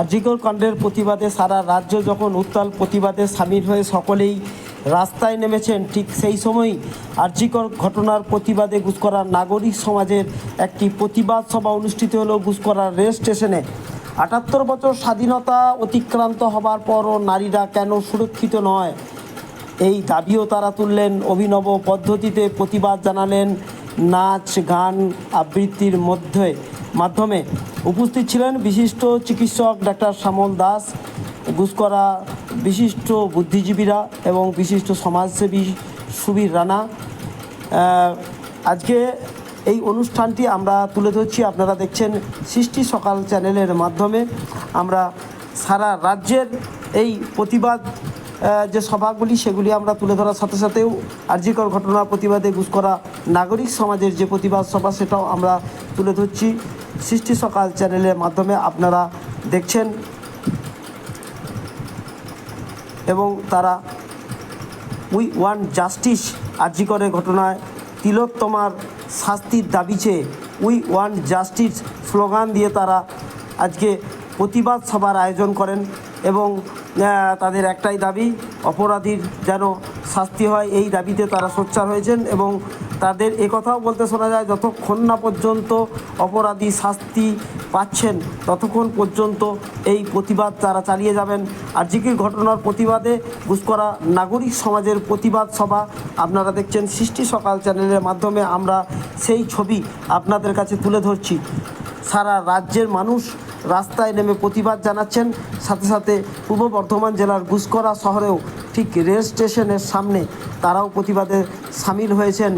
আরজিকর কাণ্ডের প্রতিবাদে সারা রাজ্য যখন উত্তাল প্রতিবাদে সামিল হয়ে সকলেই রাস্তায় নেমেছেন, ঠিক সেই সময়ই আরজিকর ঘটনার প্রতিবাদে গুসকরার নাগরিক সমাজের একটি প্রতিবাদ সভা অনুষ্ঠিত হলো গুসকরার রেল স্টেশনে। আটাত্তর বছর স্বাধীনতা অতিক্রান্ত হবার পরও নারীরা কেন সুরক্ষিত নয়? এই দাবিও তারা তুললেন অভিনব পদ্ধতিতে প্রতিবাদ জানালেন নাচ, গান, আবৃত্তির মধ্যে মাধ্যমে। উপস্থিত ছিলেন বিশিষ্ট চিকিৎসক ডাক্তার শ্যামল দাস গুসকরা বিশিষ্ট বুদ্ধিজীবীরা এবং বিশিষ্ট সমাজসেবী সুবীর রানা। আজকে এই অনুষ্ঠানটি আমরা তুলে ধরছি। আপনারা দেখছেন সৃষ্টি সকাল চ্যানেলের মাধ্যমে। আমরা সারা রাজ্যের এই প্রতিবাদ যে সভাগুলি, সেগুলি আমরা তুলে ধরার সাথে সাথেও আর্যিকর ঘটনার প্রতিবাদে ঘুষ করা নাগরিক সমাজের যে প্রতিবাদ সভা, সেটাও আমরা তুলে ধরছি। সৃষ্টি সকাল চ্যানেলের মাধ্যমে আপনারা দেখছেন এবং তারা উই ওয়ান জাস্টিস আর্যিকরের ঘটনায় তিলোত্তমার শাস্তির দাবি চেয়ে উই ওয়ান জাস্টিস স্লোগান দিয়ে তারা আজকে প্রতিবাদ সভার আয়োজন করেন। এবং তাদের একটাই দাবি, অপরাধীর যেন শাস্তি হয়, এই দাবিতে তারা সোচ্চার হয়েছেন এবং তাদের একথাও বলতে শোনা যায়, যতক্ষণ না পর্যন্ত অপরাধী শাস্তি পাচ্ছেন, ততক্ষণ পর্যন্ত এই প্রতিবাদ তারা চালিয়ে যাবেন। আর জিকির ঘটনার প্রতিবাদে গুসকরা নাগরিক সমাজের প্রতিবাদ সভা আপনারা দেখছেন সৃষ্টি সকাল চ্যানেলের মাধ্যমে। আমরা সেই ছবি আপনাদের কাছে তুলে ধরছি। সারা রাজ্যের মানুষ রাস্তায় নেমে প্রতিবাদ জানাচ্ছেন। সাথে সাথে পূর্ব বর্ধমান জেলার গুসকরা শহরেও ঠিক রেল স্টেশনের সামনে তারাও প্রতিবাদে সামিল হয়েছেন।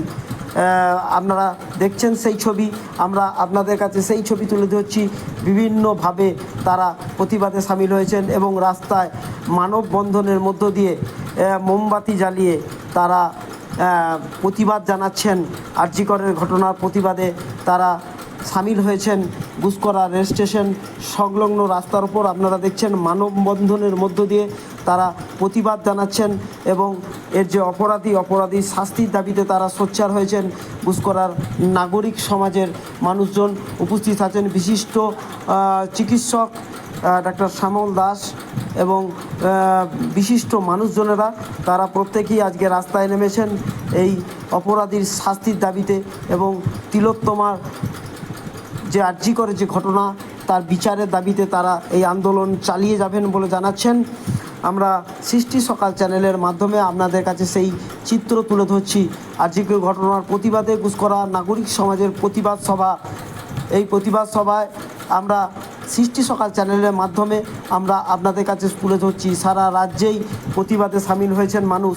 আপনারা দেখছেন সেই ছবি। আমরা আপনাদের কাছে সেই ছবি তুলে ধরছি। বিভিন্নভাবে তারা প্রতিবাদে সামিল হয়েছেন এবং রাস্তায় মানববন্ধনের মধ্য দিয়ে মোমবাতি জ্বালিয়ে তারা প্রতিবাদ জানাচ্ছেন। আরজিকরের ঘটনার প্রতিবাদে তারা সামিল হয়েছেন গুসকরা রেল স্টেশন সংলগ্ন রাস্তার উপর। আপনারা দেখছেন মানববন্ধনের মধ্য দিয়ে তারা প্রতিবাদ জানাচ্ছেন এবং এর যে অপরাধী অপরাধী শাস্তির দাবিতে তারা সোচ্চার হয়েছেন গুসকরার নাগরিক সমাজের মানুষজন। উপস্থিত আছেন বিশিষ্ট চিকিৎসক ডাক্তার শ্যামল দাস এবং বিশিষ্ট মানুষজনেরা। তারা প্রত্যেকেই আজকে রাস্তায় নেমেছেন এই অপরাধীর শাস্তির দাবিতে এবং তিলোত্তমার যে আর্জি করে যে ঘটনা, তার বিচারের দাবিতে তারা এই আন্দোলন চালিয়ে যাবেন বলে জানাচ্ছেন। আমরা সৃষ্টি সকাল চ্যানেলের মাধ্যমে আপনাদের কাছে সেই চিত্র তুলে ধরছি। আর্জিকের ঘটনার প্রতিবাদে গুসকরা নাগরিক সমাজের প্রতিবাদ সভা। এই প্রতিবাদ সভায় আমরা সৃষ্টি সকাল চ্যানেলের মাধ্যমে আমরা আপনাদের কাছে তুলে ধরছি। সারা রাজ্যেই প্রতিবাদে সামিল হয়েছেন মানুষ।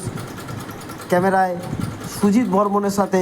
ক্যামেরায় সুজিত বর্মনের সাথে